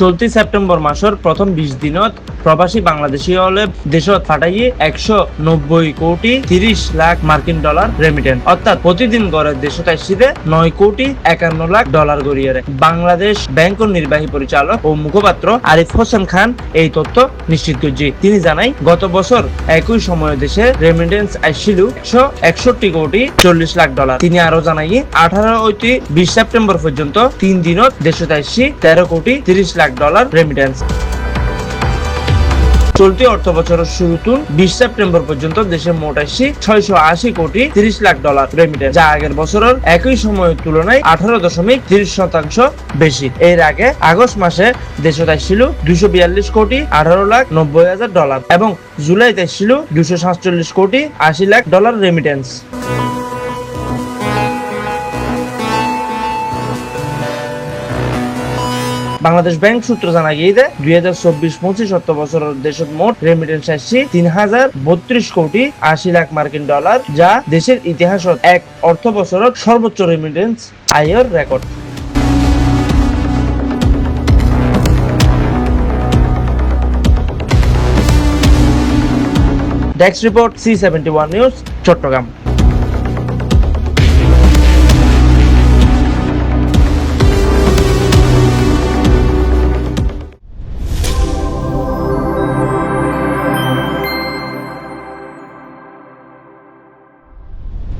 চলতি সেপ্টেম্বর মাসের প্রথম বিশ দিনত প্রবাসী বাংলাদেশী হলে দেশত ফাটাইয়ে একশো নব্বই কোটি তিরিশ লাখ মার্কিন ডলার রেমিটেন্স অর্থাৎ প্রতিদিন গড়ে দেশত আসিতে নয় কোটি একান্ন লাখ ডলার গড়িয়ে বাংলাদেশ ব্যাংকের নির্বাহী পরিচালক ও মুখপাত্র আরিফ হোসেন খান এই তথ্য নিশ্চিত করছে। তিনি জানাই গত বছর একই সময়ে দেশে রেমিটেন্স আসছিল একশো একষট্টি কোটি চল্লিশ লাখ ডলার। তিনি আরও জানাই আঠারো বিশ সেপ্টেম্বর পর্যন্ত তিন দিনত দেশত আসছি তেরো কোটি তিরিশ লাখ ডলার রেমিটেন্স চলতি অর্থ বছরের শুরুতুন বিশ সেপ্টেম্বর পর্যন্ত দেশে মোট আসছি ছয়শো আশি কোটি তিরিশ লাখ ডলার রেমিটেন্স যা আগের বছরের একই সময়ের তুলনায় আঠারো দশমিক তিরিশ শতাংশ বেশি। এর আগে আগস্ট মাসে দেশত আসছিল দুশো বিয়াল্লিশ কোটি আঠারো লাখ নব্বই হাজার ডলার এবং জুলাইতে আসছিল দুশো সাতচল্লিশ কোটি আশি lakh dollar remittance Bangladesh bank সূত্র জানা গিয়ে দুই হাজার চব্বিশ পঁচিশ অর্থ বছরের দেশের মোট রেমিটেন্স আসছে তিন হাজার বত্রিশ কোটি আশি লাখ মার্কিন ডলার, যা দেশের ইতিহাসত এক অর্থ বছরের সর্বোচ্চ রেমিটেন্স আয়ের record desk report C seventy one news Chattogram